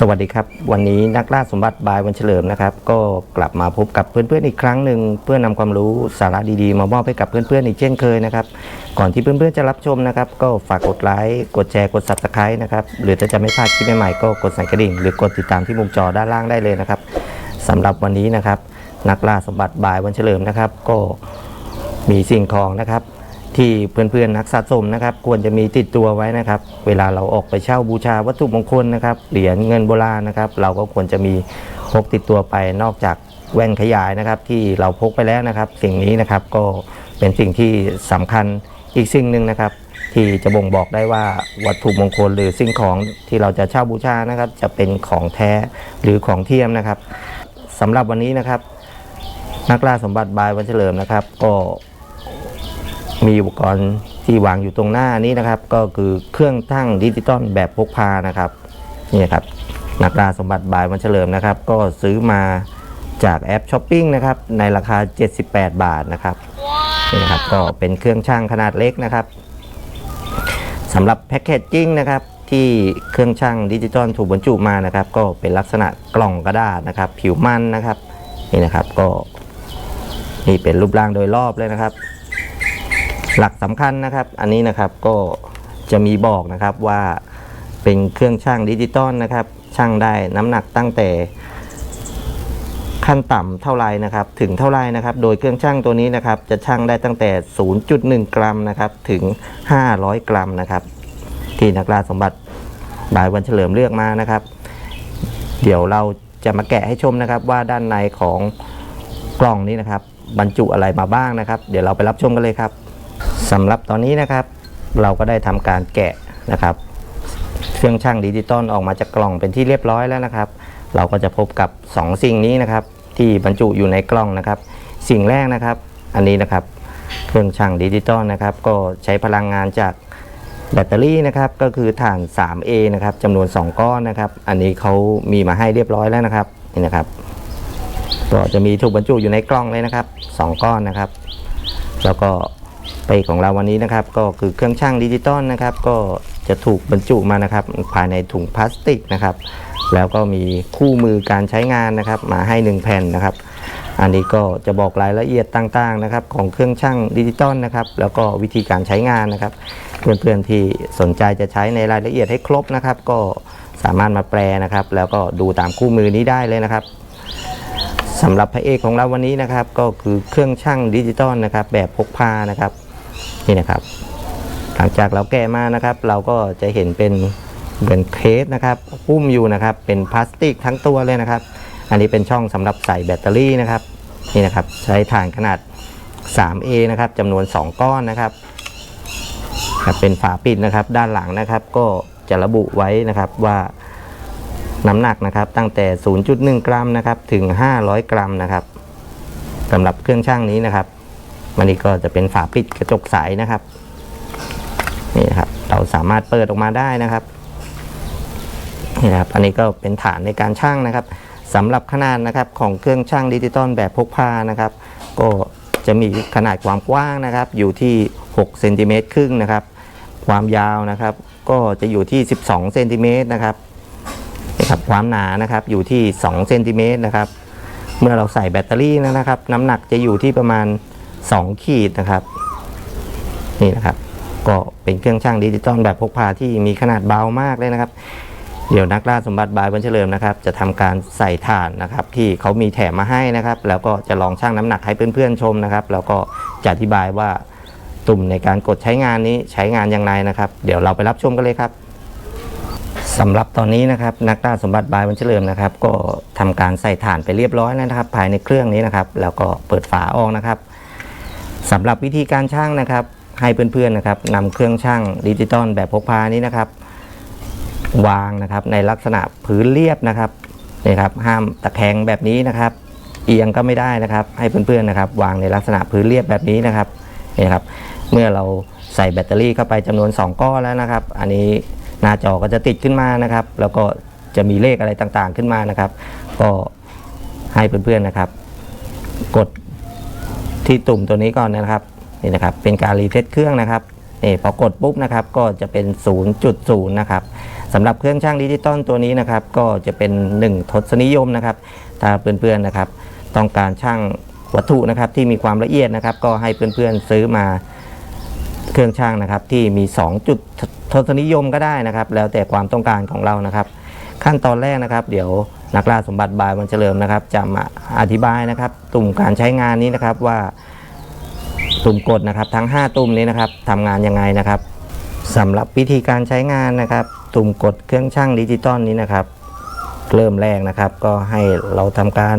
สวัสดีครับ วันนี้นักล่าสมบัติบายวันเฉลิมนะครับ ก็กลับมาพบกับเพื่อนๆอีกครั้งหนึ่งเพื่อนำความรู้สาระดีๆ มามอบให้กับเพื่อนๆอีกเช่นเคยนะครับก่อนที่เพื่อนๆจะรับชมนะครับ ก็ฝากกดไลค์กดแชร์กด subscribe นะครับหรือถ้าจะไม่พลาดคลิปใหม่ๆก็กดสั่นกระดิ่ง หรือกดติดตามที่มุมจอด้านล่างได้เลยนะครับสำหรับวันนี้นะครับ นักล่าสมบัติบายวันเฉลิมนะครับ ก็มีสิ่งของนะครับ ที่เพื่อนๆนักสะสมนะครับ ควรจะมีติดตัวไว้นะครับ เวลาเราออกไปเช่าบูชาวัตถุมงคลนะครับเหรียญเงินโบราณนะครับ เราก็ควรจะมีพกติดตัวไปนอกจากแว่นขยายนะครับ ที่เราพกไปแล้วนะครับ สิ่งนี้นะครับก็เป็นสิ่งที่สำคัญอีกสิ่งหนึ่งนะครับ ที่จะบ่งบอกได้ว่าวัตถุมงคลหรือสิ่งของที่เราจะเช่าบูชานะครับ จะเป็นของแท้หรือของเทียมนะครับสำหรับวันนี้นะครับ นักล่าสมบัติบายวันเฉลิมนะครับ ก็ มีอุปกรณ์ที่วางอยู่ตรงหน้านี้นะครับ ก็คือเครื่องตั้งดิจิตอลแบบพกพานะครับนี่ครับนักล่าสมบัติบายวันเฉลิมนะครับ ก็ซื้อมาจากแอปช้อปปิ้งนะครับในราคา 78 บาทนะครับนี่นะครับก็เป็นเครื่องช่างขนาดเล็กนะครับสำหรับแพคเกจจิ้งนะครับที่เครื่องช่างดิจิตอลถูกบรรจุมานะครับ ก็เป็นลักษณะกล่องกระดาษนะครับ ผิวมันนะครับนี่นะครับก็นี่เป็นรูปร่างโดยรอบเลยนะครับ หลักสำคัญนะครับ อันนี้นะครับก็จะมีบอกนะครับว่าเป็นเครื่องช่างดิจิตอลนะครับช่างได้น้ำหนักตั้งแต่ขั้นต่ำเท่าไรนะครับ ถึงเท่าไรนะครับ โดยเครื่องช่างตัวนี้นะครับ จะช่างได้ตั้งแต่ 0.1 กรัมนะครับ ถึง 500 กรัมนะครับ ที่นักลาสมบัติบายวันเฉลิมเลือกมานะครับ เดี๋ยวเราจะมาแกะให้ชมนะครับ ว่าด้านในของกล่องนี้นะครับ บรรจุอะไรมาบ้างนะครับ เดี๋ยวเราไปรับชมกันเลยครับ สำหรับตอนนี้นะครับ เราก็ได้ทำการแกะนะครับ เครื่องช่างดิจิตอลออกมาจากกล่องเป็นที่เรียบร้อยแล้วนะครับ เราก็จะพบกับ 2 สิ่งนี้นะครับ ที่บรรจุอยู่ในกล่องนะครับ สิ่งแรกนะครับ อันนี้นะครับ เครื่องช่างดิจิตอลนะครับ ก็ใช้พลังงานจากแบตเตอรี่นะครับก็คือถ่าน 3A นะครับจำนวน 2 ก้อนนะครับ อันนี้เขามีมาให้เรียบร้อยแล้วนะครับนี่นะครับก็จะมีถูกบรรจุอยู่ในกล่องเลยนะครับสองก้อนนะครับ แล้วก็ ไปของเราวันนี้นะครับก็คือเครื่องช่างดิจิตอลนะครับก็จะถูกบรรจุมานะครับภายในถุงพลาสติกนะครับแล้วก็มีคู่มือการใช้งานนะครับมาให้ 1 แผ่นนะครับ อันนี้ก็จะบอกรายละเอียดต่างๆนะครับของเครื่องช่างดิจิตอลนะครับแล้วก็วิธีการใช้งานนะครับ เพื่อนๆที่สนใจจะใช้ในรายละเอียดให้ครบนะครับ ก็สามารถมาแปลนะครับ แล้วก็ดูตามคู่มือนี้ได้เลยนะครับสำหรับพระเอกของเราวันนี้นะครับ ก็คือเครื่องช่างดิจิตอลนะครับ แบบพกพานะครับ นี่นะครับ หลังจากเราแกะมานะครับ เราก็จะเห็นเป็นเหมือนเคสนะครับหุ้มอยู่นะครับ เป็นพลาสติกทั้งตัวเลยนะครับ อันนี้เป็นช่องสำหรับใส่แบตเตอรี่นะครับนี่นะครับใช้ถ่านขนาด 3A นะครับจำนวน 2 ก้อนนะครับครับเป็นฝาปิดนะครับ ด้านหลังนะครับ ก็จะระบุไว้นะครับว่าน้ำหนักนะครับ ตั้งแต่ 0.1 กรัมนะครับ ถึง 500 กรัมนะครับสำหรับเครื่องช่างนี้นะครับ มันนี้ก็จะเป็นฝาปิดกระจกใสนะครับนี่นะครับ เราสามารถเปิดออกมาได้นะครับนี่นะครับ อันนี้ก็เป็นฐานในการช่างนะครับสำหรับขนาดนะครับของเครื่องช่างดิจิตอลแบบพกพานะครับ ก็จะมีขนาดความกว้างนะครับ อยู่ที่6เซนติเมตรครึ่งนะครับ ความยาวนะครับ ก็จะอยู่ที่ 12เซนติเมตรนะครับนะครับ ความหนานะครับอยู่ที่2เซนติเมตรนะครับ เมื่อเราใส่แบตเตอรี่นะครับ น้ำหนักจะอยู่ที่ประมาณ 2 ขีดนะครับ นี่นะครับ ก็เป็นเครื่องช่างดิจิตอลแบบพกพาที่มีขนาดเบามากเลยนะครับ เดี๋ยวนักล่าสมบัติบายวันเฉลิมนะครับ จะทำการใส่ถ่านนะครับ ที่เขามีแถมมาให้นะครับ แล้วก็จะลองชั่งน้ำหนักให้เพื่อนๆชมนะครับ แล้วก็จะอธิบายว่าตุ่มในการกดใช้งานนี้ใช้งานอย่างไรนะครับ เดี๋ยวเราไปรับชมกันเลยครับสำหรับตอนนี้นะครับนักล่าสมบัติบายวันเฉลิมนะครับ ก็ทำการใส่ถ่านไปเรียบร้อยแล้วนะครับ ภายในเครื่องนี้นะครับ แล้วก็เปิดฝาออกนะครับ สำหรับวิธีการช่างนะครับให้เพื่อนๆนะครับนำเครื่องช่างดิจิตอลแบบพกพานี้นะครับ วางนะครับในลักษณะพื้นเรียบนะครับนี่ครับห้ามตะแคงแบบนี้นะครับ เอียงก็ไม่ได้นะครับ ให้เพื่อนๆนะครับ วางในลักษณะพื้นเรียบแบบนี้นะครับนี่ครับ เมื่อเราใส่แบตเตอรี่เข้าไปจำนวน 2 ก้อนแล้วนะครับ อันนี้หน้าจอก็จะติดขึ้นมานะครับ แล้วก็จะมีเลขอะไรต่างๆขึ้นมานะครับ ก็ให้เพื่อนๆนะครับ กด ที่ตุ่มตัวนี้ก่อนนะครับนี่นะครับเป็นการรีเซ็ตเครื่องนะครับนี่พอกดปุ๊บนะครับก็จะเป็น 0.0 นะครับสำหรับเครื่องช่างดิจิตอลตัวนี้นะครับก็จะเป็น 1 ทศนิยมนะครับถ้าเพื่อนๆนะครับ ต้องการช่างวัตถุนะครับที่มีความละเอียดนะครับ ก็ให้เพื่อนๆซื้อมาเครื่องช่างนะครับที่มี 2 จุดทศนิยมก็ได้นะครับ แล้วแต่ความต้องการของเรานะครับ ขั้นตอนแรกนะครับ เดี๋ยว นักล่าสมบัติบายวันเฉลิมนะครับจะมาอธิบายนะครับ ตุ่มการใช้งานนี้นะครับว่าตุ่มกดนะครับทั้ง 5 ตุ่มนี้นะครับทำงานยังไงนะครับสำหรับวิธีการใช้งานนะครับ ตุ่มกดเครื่องช่างดิจิตอลนี้นะครับ เริ่มแรกนะครับ ก็ให้เราทำการ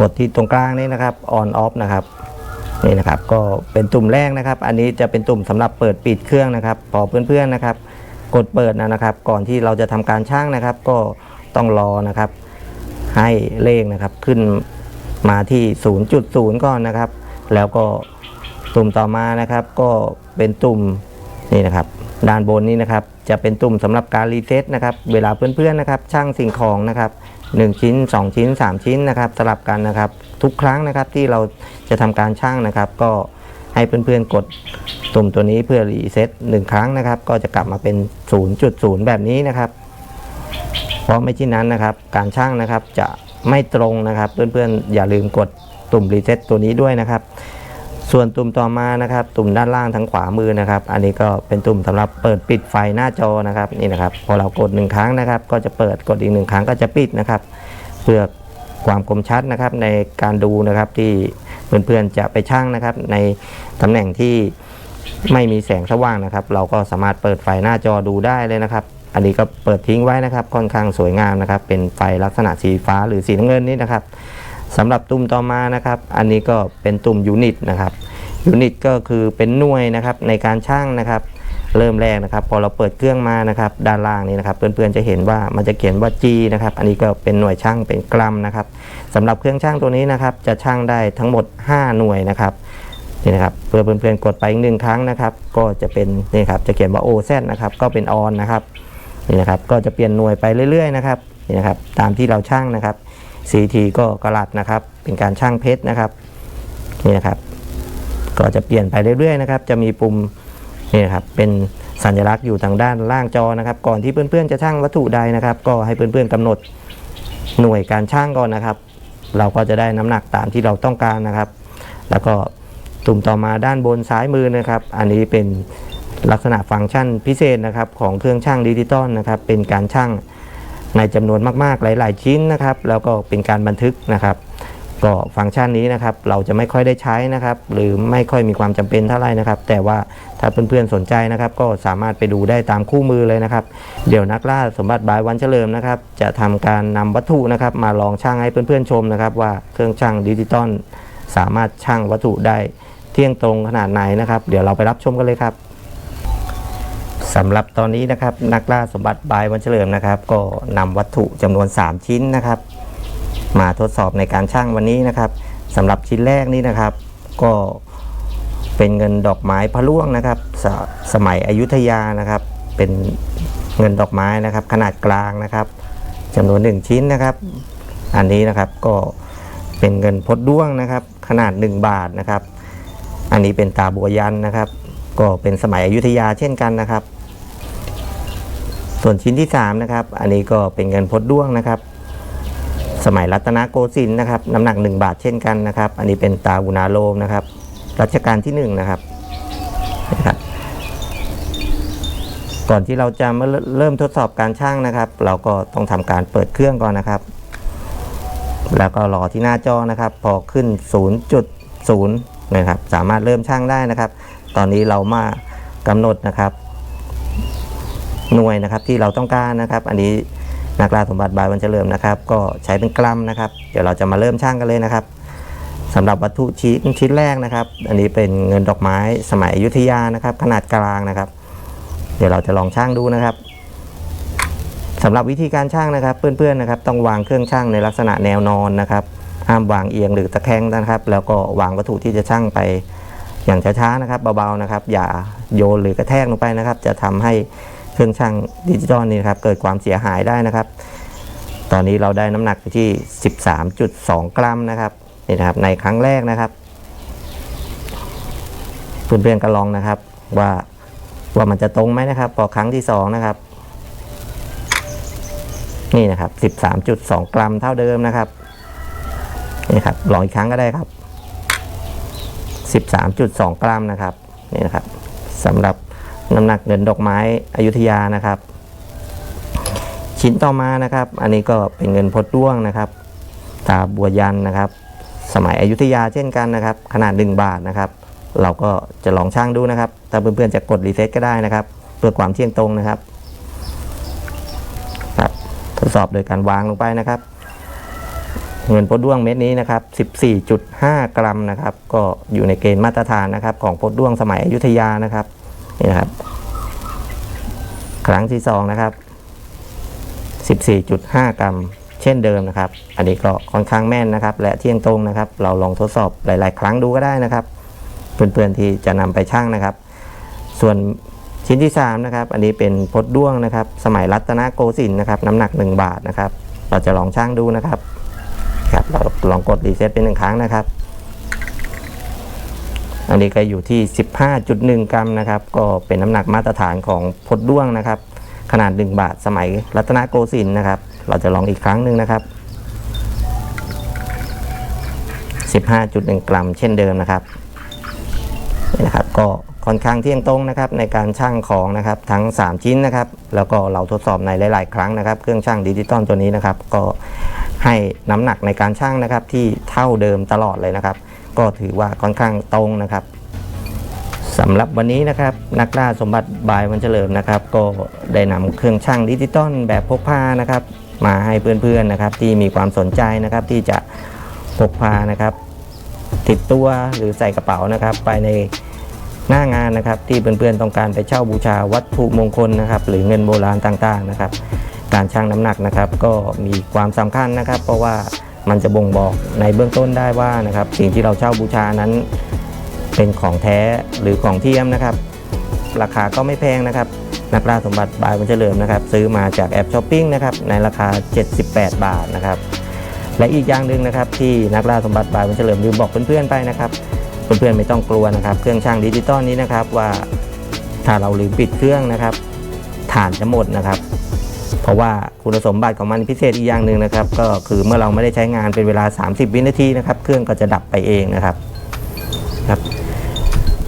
กดที่ตรงกลางนี้นะครับ on off นะครับนี่นะครับก็เป็นตุ่มแรกนะครับ อันนี้จะเป็นตุ่มสำหรับเปิดปิดเครื่องนะครับพอเพื่อนๆนะครับ กดเปิดนะครับ ก่อนที่เราจะทำการช่างนะครับ ก็ต้องรอนะครับ ให้เลขนะครับขึ้นมาที่ 0.0 ก่อนนะครับ แล้วก็ตุ่มต่อมานะครับก็เป็นตุ่มนี่นะครับ ด้านบนนี้นะครับจะเป็นตุ่มสำหรับการรีเซ็ตนะครับ เวลาเพื่อนๆนะครับ ช่างสิ่งของนะครับ 1 ชิ้น 2 ชิ้น 3 ชิ้นนะครับ สลับกันนะครับ ทุกครั้งนะครับที่เราจะทำการช่างนะครับ ก็ให้เพื่อนๆกดตุ่มตัวนี้เพื่อรีเซ็ตหนึ่งครั้งนะครับ ก็จะกลับมาเป็น 0.0 แบบนี้นะครับ เพราะไม่เช่นนั้นนะครับ การช่างนะครับจะไม่ตรงนะครับ เพื่อนๆอย่าลืมกดตุ่มรีเซ็ตตัวนี้ด้วยนะครับ ส่วนตุ่มต่อมานะครับ ตุ่มด้านล่างทางขวามือนะครับ อันนี้ก็เป็นตุ่มสำหรับเปิดปิดไฟหน้าจอนะครับนี่นะครับ พอเรากดหนึ่งครั้งนะครับ ก็จะเปิดกดอีกหนึ่งครั้งก็จะปิดนะครับ เพื่อความคมชัดนะครับในการดูนะครับที่เพื่อนๆจะไปช่างนะครับ ในตำแหน่งที่ไม่มีแสงสว่างนะครับ เราก็สามารถเปิดไฟหน้าจอดูได้เลยนะครับ อันนี้ก็เปิดทิ้งไว้นะครับค่อนข้างสวยงามนะครับ เป็นไฟลักษณะสีฟ้าหรือสีน้ำเงินนี่นะครับสำหรับตุ่มต่อมานะครับ อันนี้ก็เป็นตุ่มยูนิตนะครับยูนิตก็คือเป็นหน่วยนะครับในการช่างนะครับ เริ่มแรกนะครับ พอเราเปิดเครื่องมานะครับ ด้านล่างนี้นะครับ เพื่อนๆจะเห็นว่ามันจะเขียนว่า G นะครับ อันนี้ก็เป็นหน่วยช่างเป็นกรัมนะครับสำหรับเครื่องช่างตัวนี้นะครับ จะช่างได้ทั้งหมด 5 หน่วยนะครับนี่นะครับเพื่อเพื่อนๆกดไปอีกหนึ่งครั้งนะครับ ก็จะเป็นนี่ครับจะเขียนว่า OZ นะครับก็เป็น on นะครับ นี่นะครับก็จะเปลี่ยนหน่วยไปเรื่อยๆนะครับนี่นะครับตามที่เราช่างนะครับ CT ก็กลัดนะครับ เป็นการช่างเพชรนะครับนี่นะครับ ก็จะเปลี่ยนไปเรื่อยๆนะครับ จะมีปุ่มนี่นะครับเป็นสัญลักษณ์อยู่ทางด้านล่างจอนะครับ ก่อนที่เพื่อนๆจะช่างวัตถุใดนะครับ ก็ให้เพื่อนๆกำหนดหน่วยการช่างก่อนนะครับ เราก็จะได้น้ำหนักตามที่เราต้องการนะครับ แล้วก็ตุ่มต่อมาด้านบนซ้ายมือนะครับ อันนี้เป็น ลักษณะฟังก์ชันพิเศษนะครับของเครื่องช่างดิจิตอลนะครับเป็นการช่างในจำนวนมากๆ หลาย ๆ ชิ้นนะครับแล้วก็เป็นการบันทึกนะครับก็ฟังก์ชันนี้นะครับเราจะไม่ค่อยได้ใช้นะครับหรือไม่ค่อยมีความจำเป็นเท่าไหร่นะครับ แต่ว่าถ้าเพื่อนๆสนใจนะครับ ก็สามารถไปดูได้ตามคู่มือเลยนะครับ เดี๋ยวนักล่าสมบัติบายวันเฉลิมนะครับ จะทำการนำวัตถุนะครับ มาลองช่างให้เพื่อนๆชมนะครับ ว่าเครื่องช่างดิจิตอลสามารถช่างวัตถุได้เที่ยงตรงขนาดไหนนะครับ เดี๋ยวเราไปรับชมกันเลยครับ สำหรับตอนนี้นะครับนักล่าสมบัติบายวันเฉลิมนะครับ ก็นำวัตถุจำนวน 3 ชิ้นนะครับ มาทดสอบในการช่างวันนี้นะครับสำหรับชิ้นแรกนี้นะครับ ก็เป็นเงินดอกไม้พระล่วงนะครับสสมัยอยุธยานะครับ เป็นเงินดอกไม้นะครับ ขนาดกลางนะครับจำนวนหนึ่งชิ้นนะครับ อันนี้นะครับก็เป็นเงินพดด้วงนะครับ ขนาด 1 บาทนะครับ อันนี้เป็นตาบัวยันนะครับก็เป็นสมัยอยุธยาเช่นกันนะครับ ส่วนชิ้นที่3นะครับอันนี้ก็เป็นเงินพดด้วงนะครับ สมัยรัตนโกสินทร์นะครับน้ำหนัก 1 บาทเช่นกันนะครับ อันนี้เป็นตาอุณาโลมนะครับรัชกาลที่ 1 นะครับนะครับ ก่อนที่เราจะมาเริ่มทดสอบการช่างนะครับ เราก็ต้องทำการเปิดเครื่องก่อนนะครับ แล้วก็รอที่หน้าจอนะครับ พอขึ้น 0.0นะครับสามารถเริ่มช่างได้นะครับ ตอนนี้เรามากำหนดนะครับ หน่วยนะครับที่เราต้องการนะครับ อันนี้นักล่าสมบัติบายวันเฉลิมนะครับ ก็ใช้เป็นกรัมนะครับ เดี๋ยวเราจะมาเริ่มช่างกันเลยนะครับสำหรับวัตถุชิ้นชิ้นแรกนะครับ อันนี้เป็นเงินดอกไม้สมัยอยุธยานะครับ ขนาดกลางนะครับ เดี๋ยวเราจะลองช่างดูนะครับสำหรับวิธีการช่างนะครับ เพื่อนๆนะครับ ต้องวางเครื่องช่างในลักษณะแนวนอนนะครับห้ามวางเอียงหรือตะแคงนะครับ แล้วก็วางวัตถุที่จะช่างไปอย่างช้าๆนะครับ เบาๆนะครับ อย่าโยนหรือกระแทกลงไปนะครับ จะทำให้ เครื่องช่างดิจิตอลนี่ครับเกิดความเสียหายได้นะครับ ตอนนี้เราได้น้ำหนักที่ 13.2 กรัมนะครับนี่นะครับในครั้งแรกนะครับเพื่อนๆก็ลองนะครับว่าว่ามันจะตรงไหมนะครับ พอครั้งที่สองนะครับ นี่นะครับ 13.2 กรัมเท่าเดิมนะครับนี่ครับลองอีกครั้งก็ได้ครับ 13.2 กรัมนะครับนี่นะครับสำหรับ น้ำหนักเงินดอกไม้อยุธยานะครับ ชิ้นต่อมานะครับ อันนี้ก็เป็นเงินพดด้วงนะครับตาบัวยันนะครับ สมัยอยุธยาเช่นกันนะครับ ขนาด 1 บาทนะครับ เราก็จะลองช่างดูนะครับถ้าเพื่อนๆจะกดรีเซ็ตก็ได้นะครับ เพื่อความเที่ยงตรงนะครับครับทดสอบโดยการวางลงไปนะครับ เงินพดด้วงเม็ดนี้นะครับ 14.5 กรัมนะครับ ก็อยู่ในเกณฑ์มาตรฐานนะครับ ของพดด้วงสมัยอยุธยานะครับ นี่นะครับ ครั้งที่สองนะครับ14.5 กรัม เช่นเดิมนะครับ อันนี้ก็ค่อนข้างแม่นนะครับ และเที่ยงตรงนะครับ เราลองทดสอบหลาย ๆ ครั้งดูก็ได้นะครับ เพื่อนๆที่จะนำไปช่างนะครับ ส่วนชิ้นที่3นะครับ อันนี้เป็นพดด้วงนะครับ สมัยรัตนโกสินทร์นะครับ น้ำหนัก 1 บาทนะครับ เราจะลองช่างดูนะครับ ครับ เราลองกดรีเซ็ตเป็นหนึ่งครั้งนะครับ อันนี้ก็อยู่ที่ 15.1 กรัมนะครับ ก็เป็นน้ำหนักมาตรฐานของพดด้วงนะครับ ขนาด 1 บาทสมัยรัตนโกสินทร์นะครับ เราจะลองอีกครั้งหนึ่งนะครับ 15.1 กรัมเช่นเดิมนะครับนี่นะครับ ก็ค่อนข้างเที่ยงตรงนะครับ ในการช่างของนะครับทั้ง 3 ชิ้นนะครับ แล้วก็เราทดสอบในหลาย ๆ ครั้งนะครับ เครื่องช่างดิจิตอลตัวนี้นะครับ ก็ให้น้ำหนักในการช่างนะครับที่เท่าเดิมตลอดเลยนะครับ ก็ถือว่าค่อนข้างตรงนะครับสำหรับวันนี้นะครับนักล่าสมบัติบายวันเฉลิมนะครับ ก็ได้นำเครื่องช่างดิจิตอลแบบพกพานะครับ มาให้เพื่อนๆนะครับ ที่มีความสนใจนะครับที่จะพกพานะครับ ติดตัวหรือใส่กระเป๋านะครับ ไปในหน้างานนะครับ ที่เพื่อนๆต้องการไปเช่าบูชาวัตถุมงคลนะครับ หรือเงินโบราณต่างๆนะครับ การชั่งน้ำหนักนะครับ ก็มีความสำคัญนะครับ เพราะว่า มันจะบ่งบอกในเบื้องต้นได้ว่านะครับสิ่งที่เราเช่าบูชานั้น เป็นของแท้หรือของเทียมนะครับ ราคาก็ไม่แพงนะครับ นักล่าสมบัติบายวันเฉลิมนะครับ ซื้อมาจากแอปช้อปปิ้งนะครับในราคา 78 บาทนะครับ และอีกอย่างหนึ่งนะครับ ที่นักล่าสมบัติบายวันเฉลิมลืมบอกเพื่อนๆไปนะครับเพื่อนๆไม่ต้องกลัวนะครับ เครื่องช่างดิจิตอลนี้นะครับว่าถ้าเราลืมปิดเครื่องนะครับฐานจะหมดนะครับ เพราะว่าคุณสมบัติของมันพิเศษอีกอย่างหนึ่งนะครับ ก็คือเมื่อเราไม่ได้ใช้งานเป็นเวลา 30 วินาทีนะครับ เครื่องก็จะดับไปเองนะครับครับ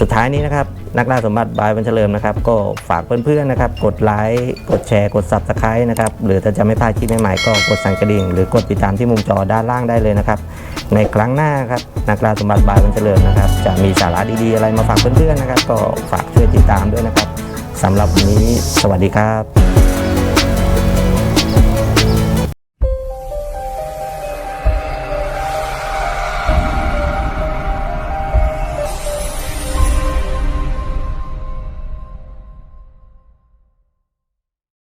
สุดท้ายนี้นะครับ นักล่าสมบัติบายวันเฉลิมนะครับ ก็ฝากเพื่อนๆนะครับ กดไลค์กดแชร์กด subscribe นะครับ หรือถ้าจะไม่พลาดคลิปใหม่ๆก็กดสั่นกระดิ่งหรือกดติดตามที่มุมจอด้านล่างได้เลยนะครับในครั้งหน้าครับนักล่าสมบัติบายวันเฉลิมนะครับ จะมีสาระดีๆอะไรมาฝากเพื่อนๆนะครับ ก็ฝากช่วยติดตามด้วยนะครับสำหรับวันนี้ สวัสดีครับ